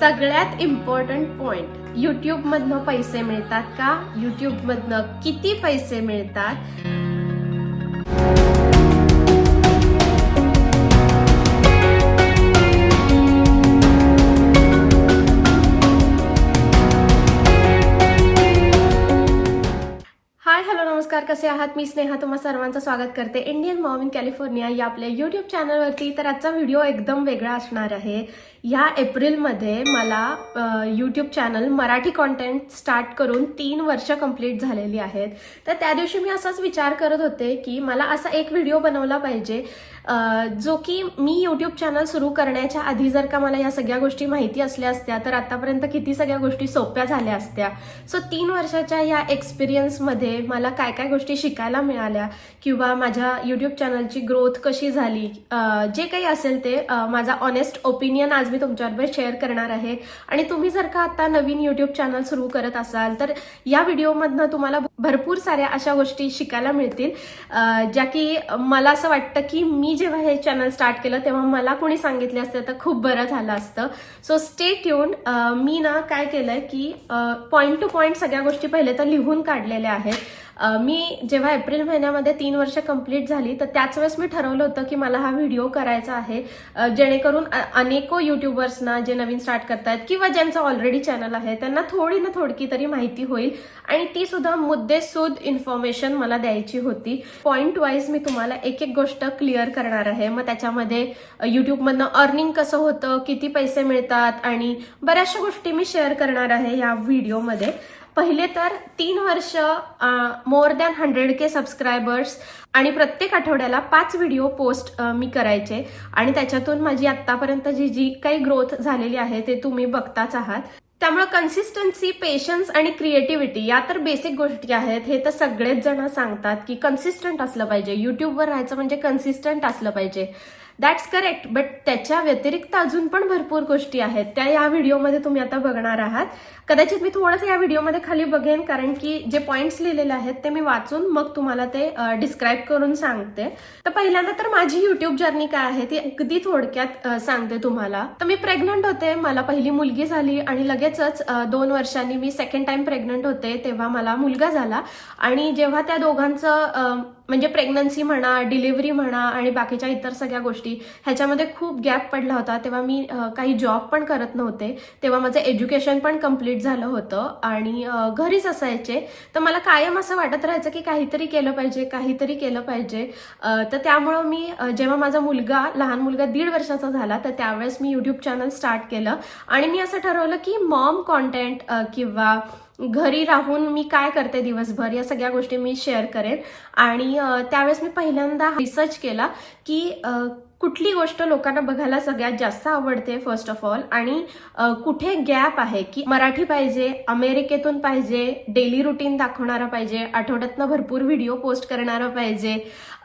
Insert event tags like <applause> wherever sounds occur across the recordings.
सगळ्यात important point YouTube मधनं पैसे मिळतात का? युट्यूब मधनं किती पैसे मिळतात? हाय हॅलो नमस्कार. कसे आहात? मी स्नेहा. तुम्हा सर्वांचं स्वागत करते. इंडियन मॉम इन कॅलिफोर्निया या आपल्या युट्यूब चॅनलवरती तर आजचा व्हिडिओ एकदम वेगळा असणार आहे. ह्या एप्रिलमध्ये मला YouTube channel Marathi content start करून तीन वर्ष कंप्लीट झालेली आहेत. तर त्या दिवशी मी असाच विचार करत होते की मला असा एक व्हिडिओ बनवला पाहिजे जो की मी यूट्यूब चॅनल सुरू करण्याच्या आधी जर का मला या सगळ्या गोष्टी माहिती असल्या असत्या तर आतापर्यंत किती सगळ्या गोष्टी सोप्या झाल्या असत्या. सो तीन वर्षाच्या या एक्सपिरियन्समध्ये मला काय काय गोष्टी शिकायला मिळाल्या किंवा माझ्या यूट्यूब चॅनलची ग्रोथ कशी झाली जे काही असेल ते माझा ऑनेस्ट ओपिनियन आज मी तुमच्याबरोबर शेअर करणार आहे. आणि तुम्ही जर का आता नवीन यूट्यूब चॅनल सुरू करत असाल तर या व्हिडिओमधनं तुम्हाला भरपूर साऱ्या अशा गोष्टी शिकायला मिळतील. ज्या की मला असं वाटतं की मी जेव्हा हे चॅनल स्टार्ट केलं तेव्हा मला कोणी सांगितले असते तर खूप बरं झालं असतं. सो स्टे ट्यून मी ना काय केलंय की पॉईंट टू पॉईंट सगळ्या गोष्टी पहिले तर लिहून काढलेल्या आहेत. मी जेव्हा एप्रिल महिन्यामध्ये तीन वर्ष कंप्लीट झाली तर त्याच वेळेस मी ठरवलं होतं की मला हा व्हिडिओ करायचा आहे जेणेकरून अनेको युट्यूबर्सना जे नवीन स्टार्ट करतायत किंवा ज्यांचं ऑलरेडी चॅनल आहे त्यांना थोडी ना थोडकी तरी माहिती होईल. आणि ती सुद्धा मुद्देसूद इन्फॉर्मेशन मला द्यायची होती. पॉईंट वाईज मी तुम्हाला एक एक गोष्ट क्लिअर करणार आहे. मग त्याच्यामध्ये युट्यूबमधनं अर्निंग कसं होतं किती पैसे मिळतात आणि बऱ्याचशा गोष्टी मी शेअर करणार आहे या व्हिडिओमध्ये पहिले तर तीन वर्ष more than hundred K subscribers आणि प्रत्येक आठवड्याला पाच व्हिडिओ पोस्ट मी करायचे. आणि त्याच्यातून माझी आतापर्यंत जी जी काही ग्रोथ झालेली आहे ते तुम्ही बघताच आहात. त्यामुळे कन्सिस्टन्सी पेशन्स आणि क्रिएटिव्हिटी या तर बेसिक गोष्टी आहेत. हे तर सगळेच जण सांगतात की कन्सिस्टंट असलं पाहिजे. युट्यूबवर राहायचं म्हणजे कन्सिस्टंट असलं पाहिजे. दॅट्स करेक्ट बट त्याच्या व्यतिरिक्त अजून पण भरपूर गोष्टी आहेत. त्या या व्हिडिओमध्ये तुम्ही आता बघणार आहात. कदाचित मी थोडंसं या व्हिडिओमध्ये खाली बघेन कारण की जे पॉईंट्स लिहिलेले आहेत ते मी वाचून मग तुम्हाला ते डिस्क्राईब करून सांगते. तर पहिल्यांदा तर माझी युट्यूब जर्नी काय आहे ती अगदी थोडक्यात सांगते तुम्हाला. तर मी प्रेग्नंट होते. मला पहिली मुलगी झाली आणि लगेचच दोन वर्षांनी मी सेकंड टाइम प्रेग्नंट होते तेव्हा मला मुलगा झाला. आणि जेव्हा त्या दोघांचं म्हणजे प्रेग्नन्सी म्हणा डिलिव्हरी म्हणा आणि बाकीच्या इतर सगळ्या गोष्टी ह्याच्यामध्ये खूप गॅप पडला होता. तेव्हा मी काही जॉब पण करत नव्हते. तेव्हा माझं एज्युकेशन पण कंप्लीट झालं होतं. आणि घरीच असायचे. तर मला कायम असं वाटत राहायचं की काहीतरी केलं पाहिजे काहीतरी केलं पाहिजे. तर त्यामुळं मी जेव्हा माझा मुलगा लहान मुलगा दीड वर्षाचा झाला तर त्यावेळेस मी युट्यूब चॅनल स्टार्ट केलं. आणि मी असं ठरवलं की मॉम कॉन्टेंट किंवा घरी राहून मी काय करते दिवसभर? या सगळ्या गोष्टी मी शेअर करेन. आणि त्यावेळेस मी पहिल्यांदा रिसर्च केला की कुठली गोष्ट लोकांना बघायला सगळ्यात जास्त आवडते फर्स्ट ऑफ ऑल आणि कुठे गॅप आहे की मराठी पाहिजे अमेरिकेतून पाहिजे डेली रुटीन दाखवणारा पाहिजे आठवड्यातनं भरपूर व्हिडिओ पोस्ट करणारा पाहिजे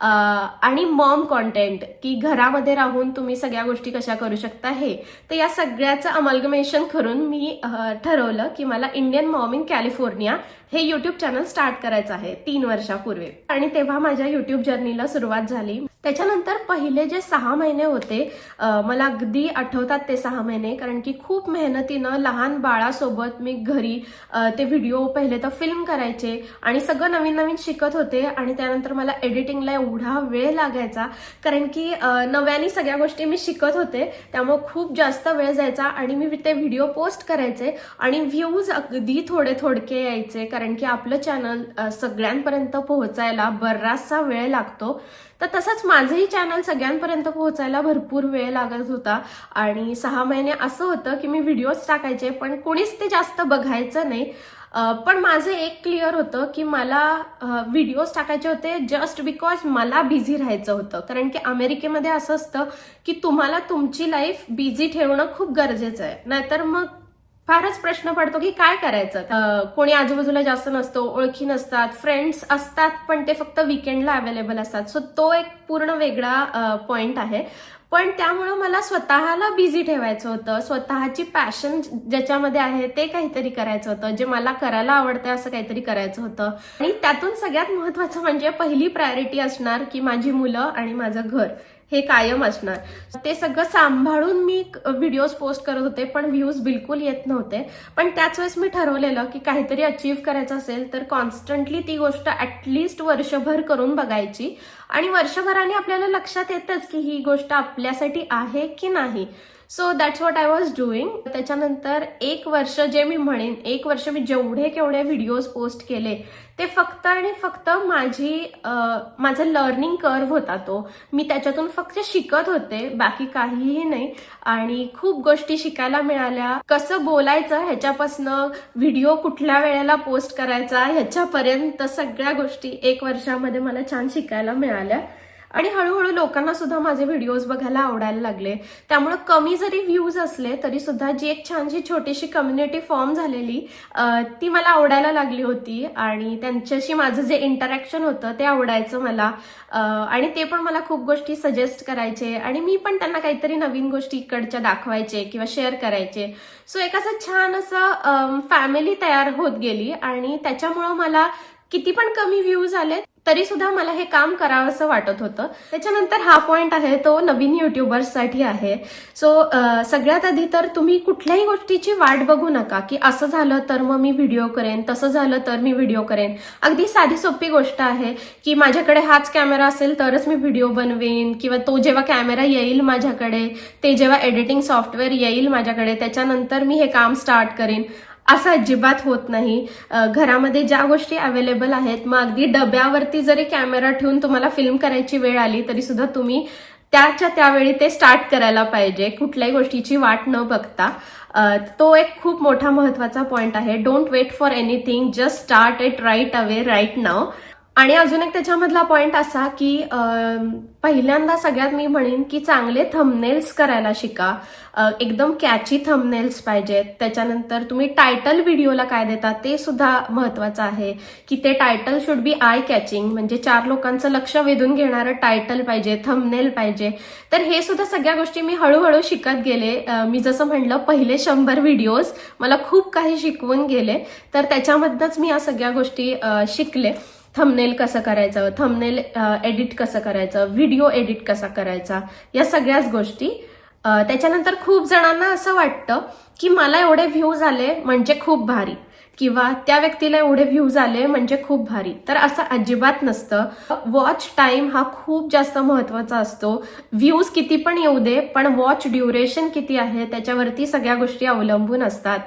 आणि मॉम कॉन्टेंट की घरामध्ये राहून तुम्ही सगळ्या गोष्टी कशा करू शकता हे तर या सगळ्याचं अमल्गमेशन करून मी ठरवलं की मला इंडियन मॉम इन कॅलिफोर्निया हे युट्यूब चॅनल स्टार्ट करायचं आहे तीन वर्षापूर्वी. आणि तेव्हा माझ्या युट्यूब जर्नीला सुरुवात झाली. त्याच्यानंतर पहिले जे सहा महिने होते मला अगदी आठवतात ते सहा महिने कारण की खूप मेहनतीनं लहान बाळासोबत मी घरी ते व्हिडिओ पहिले तर फिल्म करायचे आणि सगळं नवीन नवीन शिकत होते आणि त्यानंतर मला एडिटिंगला एवढा वेळ लागायचा कारण की नव्याने सगळ्या गोष्टी मी शिकत होते त्यामुळे खूप जास्त वेळ जायचा आणि मी ते व्हिडिओ पोस्ट करायचे आणि व्ह्यूज अगदी थोडे थोडके यायचे कारण की आपलं चॅनल सगळ्यांपर्यंत पोहोचायला बराचसा वेळ लागतो. तर तसंच माझंही चॅनल सगळ्यांपर्यंत पोहोचायला भरपूर वेळ लागत होता. आणि सहा महिने असं होतं की मी व्हिडिओज टाकायचे पण कोणीच ते जास्त बघायचं नाही. पण माझं एक क्लिअर होतं की मला व्हिडिओज टाकायचे होते जस्ट बिकॉज मला बिझी राहायचं होतं. कारण की अमेरिकेमध्ये असं असतं की तुम्हाला तुमची लाईफ बिझी ठेवणं खूप गरजेचं आहे. नाहीतर मग फारच प्रश्न पडतो की काय करायचं? कोणी आजूबाजूला जास्त नसतो ओळखी नसतात फ्रेंड्स असतात पण ते फक्त विकेंडला अवेलेबल असतात. सो तो एक पूर्ण वेगळा पॉइंट आहे. पण त्यामुळं मला स्वतःला बिझी ठेवायचं होतं. स्वतःची पॅशन ज्याच्यामध्ये आहे ते काहीतरी करायचं होतं. जे मला करायला आवडतं असं काहीतरी करायचं होतं. आणि त्यातून सगळ्यात महत्वाचं म्हणजे पहिली प्रायोरिटी असणार की माझी मुलं आणि माझं घर. हे कायम असणार. ते सगळं सांभाळून मी व्हिडिओज पोस्ट करत होते पण व्ह्यूज बिलकुल येत नव्हते. पण त्याच वेळेस मी ठरवलेलं की काहीतरी अचीव्ह करायचं असेल तर कॉन्स्टंटली ती गोष्ट ऍटलिस्ट वर्षभर करून बघायची. आणि वर्षभराने आपल्याला लक्षात येतच की ही गोष्ट आपल्यासाठी आहे की नाही. So that's what I was doing त्याच्यानंतर एक वर्ष जे मी म्हणेन एक वर्ष मी जेवढे केवढे व्हिडिओज पोस्ट केले ते फक्त आणि फक्त माझी माझा लर्निंग कर्व होता तो. मी त्याच्यातून फक्त शिकत होते बाकी काहीही नाही. आणि खूप गोष्टी शिकायला मिळाल्या. कसं बोलायचं ह्याच्यापासनं व्हिडिओ कुठल्या वेळेला पोस्ट करायचा ह्याच्यापर्यंत सगळ्या गोष्टी एक वर्षामध्ये मला छान शिकायला मिळाल्या. आणि हळूहळू लोकांना सुद्धा माझे व्हिडिओज बघायला आवडायला लागले. त्यामुळे कमी जरी व्ह्यूज असले तरी सुद्धा जी एक छानशी छोटीशी कम्युनिटी फॉर्म झालेली ती मला आवडायला लागली होती. आणि त्यांच्याशी माझं जे इंटरॅक्शन होतं ते आवडायचं मला. आणि ते पण मला खूप गोष्टी सजेस्ट करायचे. आणि मी पण त्यांना काहीतरी नवीन गोष्टी इकडच्या दाखवायचे किंवा शेअर करायचे. सो एक असं छान असं फॅमिली तयार होत गेली. आणि त्याच्यामुळं मला किती पण कमी व्ह्यूज आले तरी सुद्धा मला हे काम करावंसं वाटत होतं. त्याच्यानंतर हा पॉइंट आहे तो नवीन युट्यूबर्ससाठी आहे. सो सगळ्यात आधी तर तुम्ही कुठल्याही गोष्टीची वाट बघू नका की असं झालं तर मग मी व्हिडिओ करेन तसं झालं तर मी व्हिडिओ करेन. अगदी साधी सोपी गोष्ट आहे की माझ्याकडे हाच कॅमेरा असेल तरच मी व्हिडिओ बनवेन किंवा तो जेव्हा कॅमेरा येईल माझ्याकडे ते जेव्हा एडिटिंग सॉफ्टवेअर येईल माझ्याकडे त्याच्यानंतर मी हे काम स्टार्ट करेन. असं अजिबात होत नाही. घरामध्ये ज्या गोष्टी अवेलेबल आहेत मग अगदी डब्यावरती जरी कॅमेरा ठेवून तुम्हाला फिल्म करायची वेळ आली तरी सुद्धा तुम्ही त्याच्या त्यावेळी ते स्टार्ट करायला पाहिजे कुठल्याही गोष्टीची वाट न बघता. तो एक खूप मोठा महत्त्वाचा पॉइंट आहे. Don't wait for anything just start it right away right now आणि अजून एक त्याच्यामधला पॉइंट असा की पहिल्यांदा सगळ्यात मी म्हणेन की चांगले थंबनेल्स करायला शिका. एकदम कॅची थंबनेल्स पाहिजेत. त्याच्यानंतर तुम्ही टायटल व्हिडिओला काय देता ते सुद्धा महत्वाचं आहे. की ते title should be eye catching म्हणजे चार लोकांचं लक्ष वेधून घेणारं टायटल पाहिजे थंबनेल पाहिजे. तर हे सुद्धा सगळ्या गोष्टी मी हळूहळू शिकत गेले. मी जसं म्हणलं पहिले शंभर व्हिडिओज मला खूप काही शिकवून गेले. तर त्याच्यामधनंच मी या सगळ्या गोष्टी शिकले. थंबनेल कसं करायचं थंबनेल एडिट कसं करायचं व्हिडिओ एडिट कसा करायचा या सगळ्याच गोष्टी. त्याच्यानंतर खूप जणांना असं वाटतं की मला एवढे व्ह्यूज आले म्हणजे खूप भारी. किंवा त्या व्यक्तीला एवढे व्ह्यूज आले म्हणजे खूप भारी. तर असं अजिबात नसतं. वॉच टाइम हा खूप जास्त महत्त्वाचा असतो. व्ह्यूज किती पण येऊ दे पण वॉच ड्युरेशन किती आहे त्याच्यावरती सगळ्या गोष्टी अवलंबून असतात.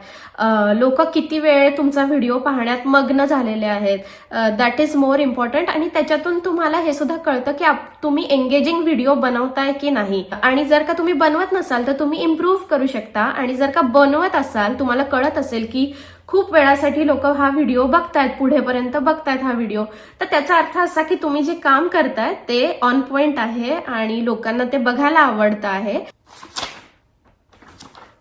लोक किती वेळ तुमचा व्हिडिओ पाहण्यात मग्न झालेले आहेत. दॅट इज मोर इम्पॉर्टंट आणि त्याच्यातून तुम्हाला हे सुद्धा कळतं की आप- तुम्ही एंगेजिंग व्हिडिओ बनवताय की नाही. आणि जर का तुम्ही बनवत नसाल तर तुम्ही इम्प्रूव्ह करू शकता. आणि जर का बनवत असाल तुम्हाला कळत असेल की खूप वेळासाठी लोक हा व्हिडिओ बघतायत पुढेपर्यंत बघतायत हा व्हिडिओ. तर त्याचा अर्थ असा की तुम्ही जे काम करताय ते ऑन पॉइंट आहे आणि लोकांना ते बघायला आवडतं आहे.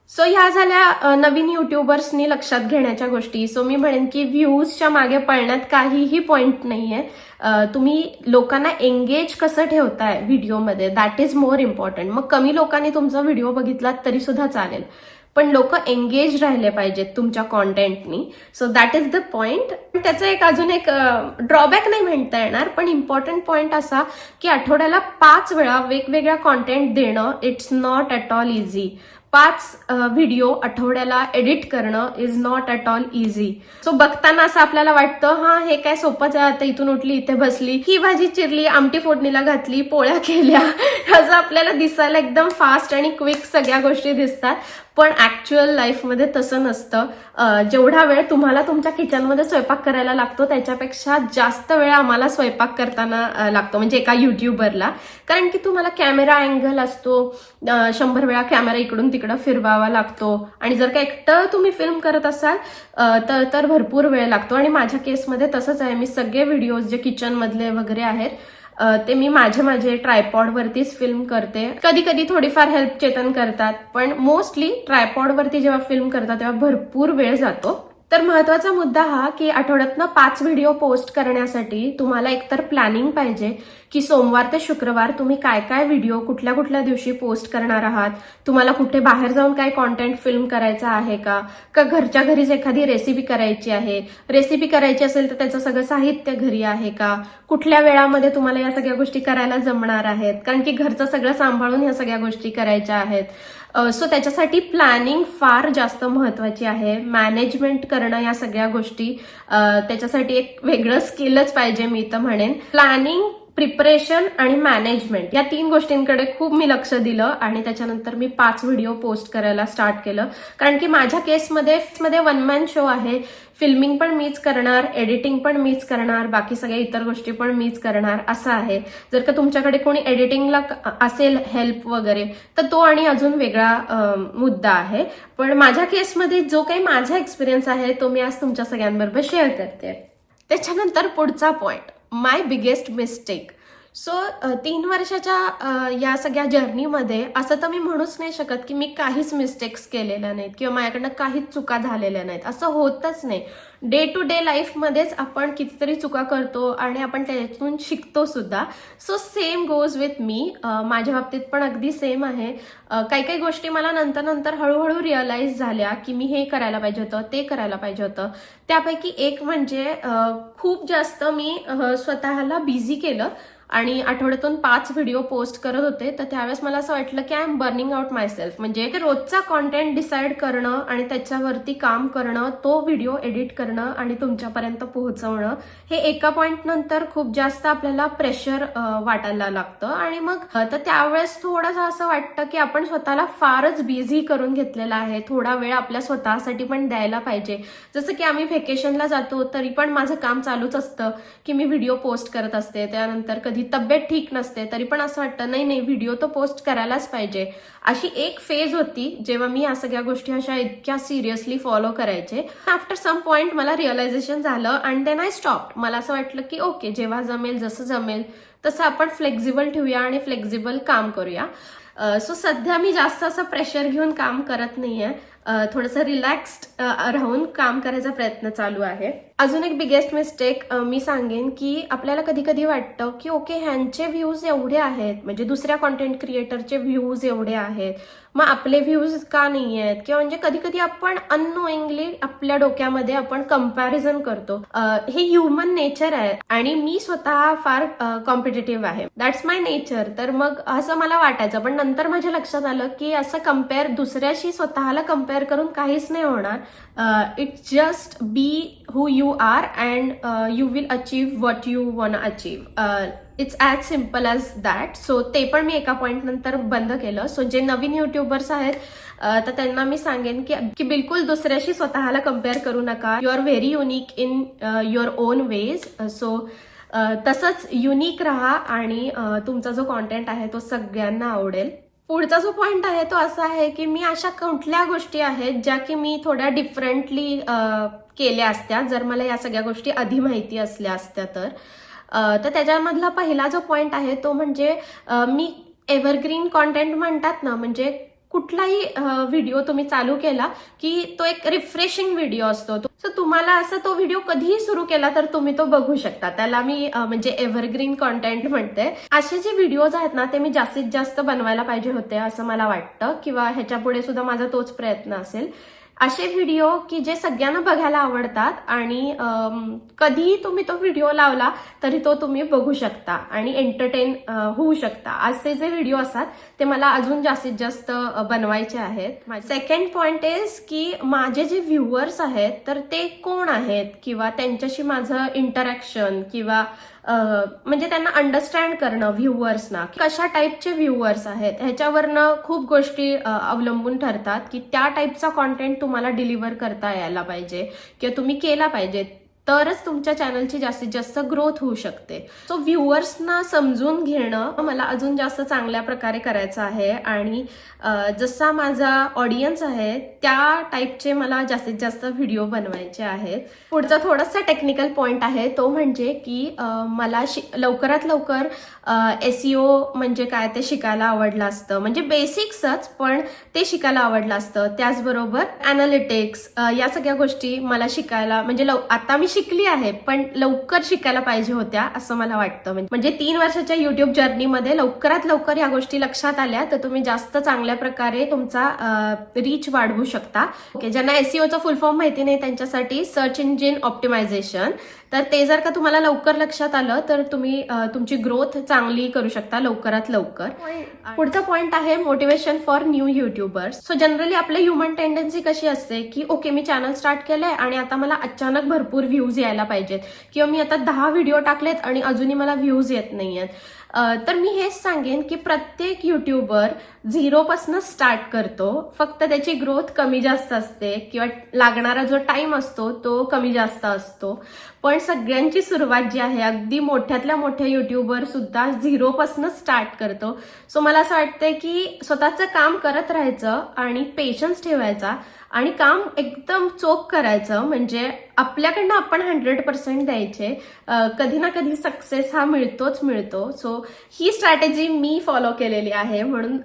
सो ह्या झाल्या नवीन युट्यूबर्सनी लक्षात घेण्याच्या गोष्टी. सो मी म्हणेन की व्ह्यूजच्या मागे पळण्यात काहीही पॉईंट नाहीये. तुम्ही लोकांना एंगेज कसं ठेवताय व्हिडिओमध्ये दॅट इज मोर इम्पॉर्टंट मग कमी लोकांनी तुमचा व्हिडिओ बघितला तरी सुद्धा चालेल. पण लोक एंगेज राहिले पाहिजेत तुमच्या कॉन्टेंटनी so that is the point त्याचं एक अजून एक ड्रॉबॅक नाही म्हणता येणार पण इम्पॉर्टंट पॉइंट असा की आठवड्याला पाच वेळा वेगवेगळ्या कॉन्टेंट देणं it's not at all easy पाच व्हिडिओ आठवड्याला एडिट करणं is not at all easy so बघताना असं आपल्याला वाटतं हा हे काय सोपंच आहे आता इथून उठली इथे बसली. ही भाजी चिरली आमटी फोडणीला घातली पोळ्या केल्या <laughs> असं आपल्याला दिसायला एकदम फास्ट आणि क्विक सगळ्या गोष्टी दिसतात. पण ऍक्च्युअल लाईफमध्ये तसं नसतं. जेवढा वेळ तुम्हाला तुमच्या किचनमध्ये स्वयंपाक करायला लागतो त्याच्यापेक्षा जास्त वेळ आम्हाला स्वयंपाक करताना लागतो म्हणजे एका युट्यूबरला कारण की तुम्हाला कॅमेरा अँगल असतो. शंभर वेळा कॅमेरा इकडून तिकडं फिरवावा लागतो. आणि जर का एकटं तुम्ही फिल्म करत असाल तर तर भरपूर वेळ लागतो. आणि माझ्या केसमध्ये तसंच आहे. मी सगळे व्हिडिओज जे किचनमधले वगैरे आहेत ते मी माझे माझे ट्रायपॉडवरतीच फिल्म करते. कधी कधी थोडीफार हेल्प चेतन करतात पण मोस्टली ट्रायपॉडवरती जेव्हा फिल्म करतात तेव्हा भरपूर वेळ जातो. तर महत्त्वाचा मुद्दा हा की आठवड्यातनं पाच व्हिडिओ पोस्ट करण्यासाठी तुम्हाला एकतर प्लॅनिंग पाहिजे की सोमवार ते शुक्रवार तुम्ही काय काय व्हिडिओ कुठल्या कुठल्या दिवशी पोस्ट करणार आहात? तुम्हाला कुठे बाहेर जाऊन काय कॉन्टेंट फिल्म करायचा आहे का? का घरच्या घरीच एखादी रेसिपी करायची आहे? रेसिपी करायची असेल तर त्याचं सगळं साहित्य घरी आहे का? कुठल्या वेळामध्ये तुम्हाला या सगळ्या गोष्टी करायला जमणार आहेत? कारण की घरचं सगळं सांभाळून या सगळ्या गोष्टी करायच्या आहेत. सो त्याच्यासाठी प्लॅनिंग फार जास्त महत्वाची आहे. मॅनेजमेंट करणं या सगळ्या गोष्टी त्याच्यासाठी एक वेगळं स्किलच पाहिजे मी तर म्हणेन. प्लॅनिंग प्रिपरेशन आणि मॅनेजमेंट या तीन गोष्टींकडे खूप मी लक्ष दिलं आणि त्याच्यानंतर मी पाच व्हिडिओ पोस्ट करायला स्टार्ट केलं. कारण की माझ्या केसमध्ये मध्ये वन मॅन शो आहे. फिल्मिंग पण मीच करणार एडिटिंग पण मीच करणार बाकी सगळ्या इतर गोष्टी पण मीच करणार असं आहे. जर का तुमच्याकडे कोणी एडिटिंगला असेल हेल्प वगैरे तर तो आणि अजून वेगळा मुद्दा आहे. पण माझ्या केसमध्ये जो काही माझा एक्सपिरियन्स आहे तो मी आज तुमच्या सगळ्यांबरोबर शेअर करते. त्याच्यानंतर पुढचा point my biggest mistake so तीन वर्षाच्या या सगळ्या जर्नीमध्ये असं तर मी म्हणूच नाही शकत की मी काहीच मिस्टेक्स केलेल्या नाहीत किंवा माझ्याकडनं काहीच चुका झालेल्या नाहीत. असं होतच नाही. डे टू डे लाईफमध्येच आपण कितीतरी चुका करतो आणि आपण त्याच्यातून शिकतो सुद्धा. सो सेम गोज विथ मी माझ्या बाबतीत पण अगदी सेम आहे. काही काही गोष्टी मला नंतर नंतर हळूहळू रिअलाईज झाल्या की मी हे करायला पाहिजे होतं ते करायला पाहिजे होतं. त्यापैकी एक म्हणजे खूप जास्त मी स्वतःला बिझी केलं. आणि आठवड्यातून पाच व्हिडिओ पोस्ट करत होते. तर त्यावेळेस मला असं वाटलं की I am burning out myself म्हणजे रोजचा कॉन्टेंट डिसाईड करणं आणि त्याच्यावरती काम करणं तो व्हिडिओ एडिट करणं आणि तुमच्यापर्यंत पोहोचवणं हे एका पॉईंट नंतर खूप जास्त आपल्याला प्रेशर वाटायला लागतं. आणि मग तर त्यावेळेस थोडंसं असं वाटतं की आपण स्वतःला फारच बिझी करून घेतलेला आहे. थोडा वेळ आपल्या स्वतःसाठी पण द्यायला पाहिजे. जसं की आम्ही व्हेकेशनला जातो तरी पण माझं काम चालूच असतं की मी व्हिडिओ पोस्ट करत असते. त्यानंतर कधी तब्येत ठीक नसते तरी पण असं वाटतं नाही नाही व्हिडिओ तो पोस्ट करायलाच पाहिजे. अशी एक फेज होती जेव्हा मी या सगळ्या गोष्टी अशा इतक्या सिरियसली फॉलो करायचे. आफ्टर सम पॉइंट मला रिअलायझेशन झालं अँड देन आय स्टॉप मला असं वाटलं की ओके जेव्हा जमेल जसं जमेल तसं आपण फ्लेक्झिबल ठेवूया आणि फ्लेक्झिबल काम करूया. सो सध्या मी जास्त असं प्रेशर घेऊन काम करत नाहीये. आहे थोडंसं रिलॅक्स्ड राहून काम करायचा प्रयत्न चालू आहे. अजून एक बिगेस्ट मिस्टेक मी सांगेन की आपल्याला कधी कधी वाटतं की ओके ह्यांचे व्ह्यूज एवढे आहेत म्हणजे दुसऱ्या कॉन्टेंट क्रिएटरचे व्ह्यूज एवढे आहेत मग आपले व्ह्यूज का नाही आहेत? किंवा म्हणजे कधी कधी आपण अननोईंगली आपल्या डोक्यामध्ये आपण कंपॅरिझन करतो. हे ह्युमन नेचर आहे आणि मी स्वतः फार कॉम्पिटेटिव्ह आहे. दॅट्स माय नेचर तर मग असं मला वाटायचं. पण नंतर माझ्या लक्षात आलं की असं कंपेअर दुसऱ्याशी स्वतःला कंपेअर करून काहीच नाही होणार. It's just be who you are and you will achieve what you want achieve it's as simple as that so ते पण मी एका पॉईंट नंतर बंद केलं. सो जे नवीन युट्यूबर्स आहेत तर त्यांना मी सांगेन की की बिलकुल दुसऱ्याशी स्वतःला कंपेअर करू नका. You are very unique in your own ways so तसंच युनिक राहा आणि uh, तुमचा जो कॉन्टेंट आहे तो सगळ्यांना आवडेल. पुढचा जो पॉइंट आहे तो असा आहे की मी अशा कुठल्या गोष्टी आहेत ज्या की मी थोड्या डिफरंटली केल्या असत्या. जर मला या सगळ्या गोष्टी आधी माहिती असल्या असत्या तर. तर त्याच्यामधला पहिला जो पॉइंट आहे तो म्हणजे मी एव्हरग्रीन कॉन्टेंट म्हणतात ना म्हणजे कुठलाही व्हिडिओ तुम्ही चालू केला की तो एक रिफ्रेशिंग व्हिडिओ असतो. सो तुम्हाला असं तो व्हिडिओ कधीही सुरू केला तर तुम्ही तो बघू शकता. त्याला मी म्हणजे एव्हरग्रीन कॉन्टेंट म्हणते. असे जे व्हिडिओज आहेत ना ते मी जास्तीत जास्त बनवायला पाहिजे होते असं मला वाटतं. किंवा ह्याच्या पुढे सुद्धा माझा तोच प्रयत्न असेल. असे व्हिडिओ की जे सगळ्यांना बघायला आवडतात आणि कधीही तुम्ही तो व्हिडिओ लावला तरी तो तुम्ही बघू शकता आणि एंटरटेन होऊ शकता. असे जे व्हिडिओ असतात ते मला अजून जास्तीत जास्त बनवायचे आहेत. सेकंड पॉइंट इज की माझे जे व्ह्युअर्स आहेत तर ते कोण आहेत? किंवा त्यांच्याशी माझं इंटरॅक्शन किंवा म्हणजे त्यांना अंडरस्टँड करणं व्ह्युअर्सना कशा टाईपचे व्ह्युअर्स आहेत ह्याच्यावरनं खूप गोष्टी अवलंबून ठरतात की त्या टाईपचा कॉन्टेंट तुम्हाला डिलिव्हर करता यायला पाहिजे किंवा तुम्ही केला पाहिजे. तरच तुमच्या चॅनलची जास्तीत जास्त ग्रोथ होऊ शकते. सो व्ह्युअर्सना समजून घेणं मला अजून जास्त चांगल्या प्रकारे करायचं आहे. आणि जसा माझा ऑडियन्स आहे त्या टाईपचे मला जास्तीत जास्त व्हिडिओ बनवायचे आहेत. पुढचा थोडासा टेक्निकल पॉईंट आहे तो म्हणजे की मला शि लवकरात लवकर एसईओ म्हणजे काय ते शिकायला आवडलं असतं. म्हणजे बेसिक्सच पण ते शिकायला आवडलं असतं. त्याचबरोबर अनालिटिक्स या सगळ्या गोष्टी मला शिकायला म्हणजे लव आता मी शिकली आहे पण लवकर शिकायला पाहिजे होत्या असं मला वाटतं. म्हणजे-, म्हणजे तीन वर्षाच्या युट्यूब जर्नीमध्ये लवकरात लवकर या गोष्टी लक्षात आल्या तर तुम्ही जास्त चांगल्या प्रकारे तुमचा रीच वाढवू शकता. ओके ज्यांना एसईओचा फुल फॉर्म माहिती नाही त्यांच्यासाठी सर्च इंजिन ऑप्टिमायझेशन तर ते जर का तुम्हाला लवकर लक्षात आलं तर तुम्ही तुमची ग्रोथ चांगली करू शकता लवकरात लवकर. पुढचा पॉइंट आहे motivation for new YouTubers so generally आपलं ह्युमन टेंडन्सी कशी असते की ओके मी चॅनल स्टार्ट केलंय आणि आता मला अचानक भरपूर व्ह्यूज यायला पाहिजेत. किंवा मी आता दहा व्हिडिओ टाकलेत आणि अजूनही मला व्ह्यूज येत नाहीयेत. अ, तर मी हेच सांगेन की प्रत्येक युट्यूबर झिरोपासनं स्टार्ट करतो. फक्त त्याची ग्रोथ कमी जास्त असते किंवा लागणारा जो टाइम असतो तो कमी जास्त असतो. पण सगळ्यांची सुरुवात जी आहे अगदी मोठ्यातल्या मोठ्या युट्यूबर सुद्धा झिरोपासनं स्टार्ट करतो. सो मला असं वाटतंय की स्वतःचं काम करत राहायचं आणि पेशन्स ठेवायचा. आणि काम एकदम चोख करायचं म्हणजे आपल्याकडनं आपण हंड्रेड पर्सेंट द्यायचे कधी ना कधी सक्सेस हा मिळतोच मिळतो. सो ही स्ट्रॅटेजी मी फॉलो केलेली आहे म्हणून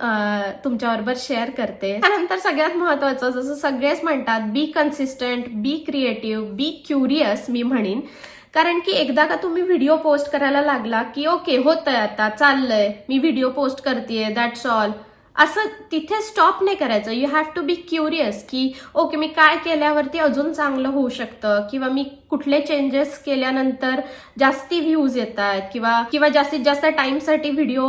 तुमच्याबरोबर शेअर करते. त्यानंतर सगळ्यात महत्वाचं जसं सगळेच म्हणतात be consistent be creative be curious मी म्हणेन. कारण की एकदा का तुम्ही व्हिडिओ पोस्ट करायला लागला की ओके होतंय आता चाललंय मी व्हिडिओ पोस्ट करतेय दॅट्स ऑल असं तिथे स्टॉप नाही करायचं. You have to be curious की ओके मी काय केल्यावरती अजून चांगलं होऊ शकतं? किंवा मी कुठले चेंजेस केल्यानंतर जास्ती व्ह्यूज येत आहेत किंवा किंवा जास्तीत जास्त टाइमसाठी व्हिडिओ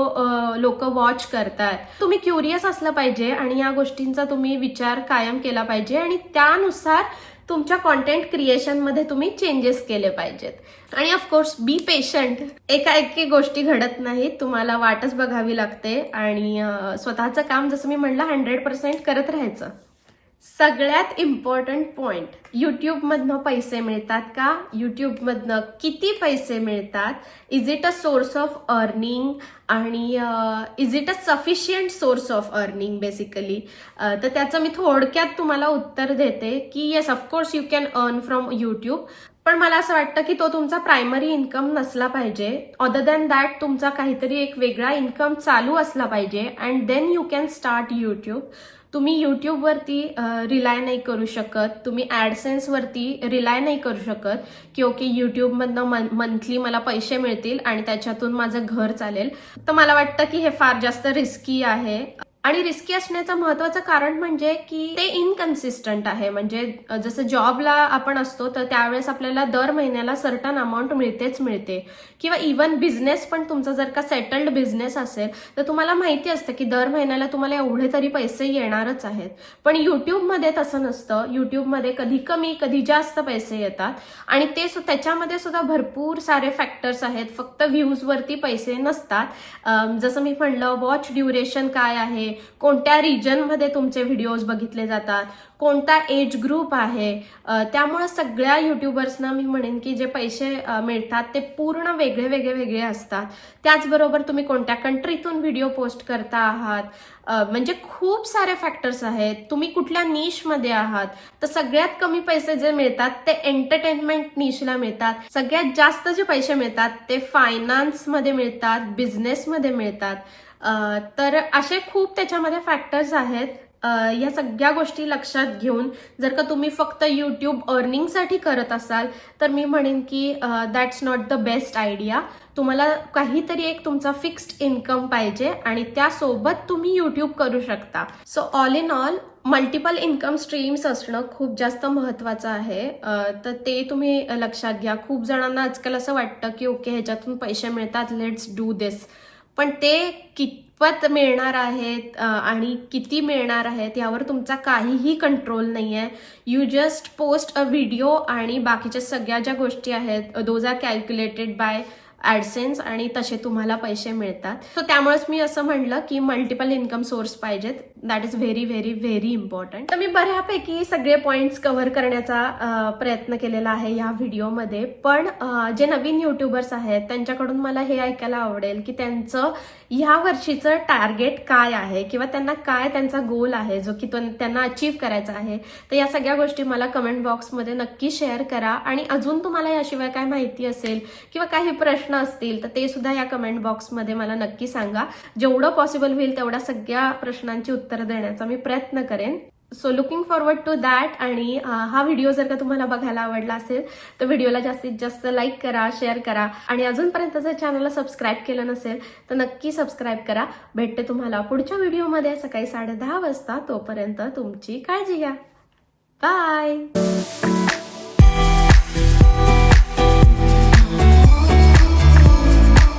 लोक वॉच करतात? तुम्ही क्युरियस असलं पाहिजे आणि या गोष्टींचा तुम्ही विचार कायम केला पाहिजे. आणि त्यानुसार तुमच्या कॉन्टेंट क्रिएशनमध्ये तुम्ही चेंजेस केले पाहिजेत. आणि ऑफकोर्स बी पेशंट एका एकी गोष्टी घडत नाहीत. तुम्हाला वाटच बघावी लागते. आणि स्वतःचं काम जसं मी म्हणलं हंड्रेड पर्सेंट करत राहायचं. सगळ्यात इम्पॉर्टंट पॉइंट यूट्यूबमधनं पैसे मिळतात का? युट्यूबमधनं किती पैसे मिळतात? Is it a source of earning आणि is it a sufficient source of earning basically तर त्याचं मी थोडक्यात तुम्हाला उत्तर देते की yes of course you can earn from YouTube पण मला असं वाटतं की तो तुमचा प्रायमरी इन्कम नसला पाहिजे. अदर दॅन दॅट तुमचा काहीतरी एक वेगळा इन्कम चालू असला पाहिजे. And then you can start YouTube तुम्ही युट्यूबवरती रिलाय नाही करू शकत. तुम्ही ॲडसेन्सवरती रिलाय नाही करू शकत की ओके युट्यूबमधनं मंथली मला पैसे मिळतील आणि त्याच्यातून माझं घर चालेल. तर मला वाटतं की हे फार जास्त रिस्की आहे. आणि रिस्की असण्याचं महत्वाचं कारण म्हणजे की ते इनकन्सिस्टंट आहे. म्हणजे जसं जॉबला आपण असतो तर त्यावेळेस आपल्याला दर महिन्याला सर्टन अमाऊंट मिळतेच मिळते. किंवा इवन बिझनेस पण तुमचा जर का सेटल्ड बिझनेस असेल तर तुम्हाला माहिती असतं की दर महिन्याला तुम्हाला एवढे तरी पैसे येणारच आहेत. पण युट्यूबमध्ये तसं नसतं. युट्यूबमध्ये कधी कमी कधी जास्त पैसे येतात. आणि ते सु- त्याच्यामध्ये सुद्धा भरपूर सारे फॅक्टर्स आहेत. फक्त व्ह्यूजवरती पैसे नसतात. जसं मी म्हणलं वॉच ड्युरेशन काय आहे? कोणत्या रिजनमध्ये तुमचे व्हिडिओज बघितले जातात कोणता एज ग्रुप आहे त्यामुळे सगळ्या युट्यूबर्सना मी म्हणेन की जे पैसे मिळतात ते पूर्ण वेगळे वेगळे वेगळे असतात. त्याचबरोबर तुम्ही कोणत्या कंट्रीतून व्हिडिओ पोस्ट करता आहात म्हणजे खूप सारे फॅक्टर्स आहेत. तुम्ही कुठल्या निशमध्ये आहात तर सगळ्यात कमी पैसे जे मिळतात ते एंटरटेनमेंट निशला मिळतात. सगळ्यात जास्त जे पैसे मिळतात ते फायनान्समध्ये मिळतात बिझनेसमध्ये मिळतात. तर असे खूप त्याच्यामध्ये फॅक्टर्स आहेत. या सगळ्या गोष्टी लक्षात घेऊन जर का तुम्ही फक्त युट्यूब अर्निंगसाठी करत असाल तर मी म्हणेन की that's not the best idea तुम्हाला काहीतरी एक तुमचा फिक्स्ड इन्कम पाहिजे आणि त्यासोबत तुम्ही युट्यूब करू शकता. So all in all multiple income streams असणं खूप जास्त महत्वाचं आहे. तर ते तुम्ही लक्षात घ्या. खूप जणांना आजकाल असं वाटतं की ओके ह्याच्यातून पैसे मिळतात. लेट्स डू दिस पण ते कितपत मिळणार आहेत आणि किती मिळणार आहेत यावर तुमचा काहीही कंट्रोल नाही आहे you just post a video आणि बाकीच्या सगळ्या ज्या गोष्टी आहेत those are calculated by AdSense आणि तसे तुम्हाला पैसे मिळतात. सो त्यामुळेच मी असं म्हणलं की मल्टिपल इन्कम सोर्स पाहिजेत. That is very very very important तर मी बऱ्यापैकी सगळे पॉईंट्स कव्हर करण्याचा प्रयत्न केलेला आहे या व्हिडिओमध्ये पण जे नवीन युट्यूबर्स आहेत त्यांच्याकडून मला हे ऐकायला आवडेल की त्यांचं ह्या वर्षीचं टार्गेट काय आहे किंवा त्यांना काय त्यांचा गोल आहे जो की त्यांना अचीव करायचा आहे. तर या सगळ्या गोष्टी मला कमेंट बॉक्समध्ये नक्की शेअर करा. आणि अजून तुम्हाला याशिवाय काय माहिती असेल किंवा काही प्रश्न असतील तर ते सुद्धा या कमेंट बॉक्समध्ये मला नक्की सांगा. जेवढं पॉसिबल होईल तेवढ्या सगळ्या प्रश्नांची उत्तरं देण्याचा मी प्रयत्न करेन. So looking forward to that आणि हा व्हिडिओ जर का तुम्हाला बघायला आवडला असेल तर व्हिडिओला जास्तीत जास्त लाईक करा शेअर करा आणि अजूनपर्यंत जर चॅनलला सबस्क्राईब केलं नसेल तर नक्की सबस्क्राईब करा. भेटते तुम्हाला पुढच्या व्हिडिओमध्ये सकाळी साडे दहा वाजता. तोपर्यंत तुमची काळजी घ्या. बाय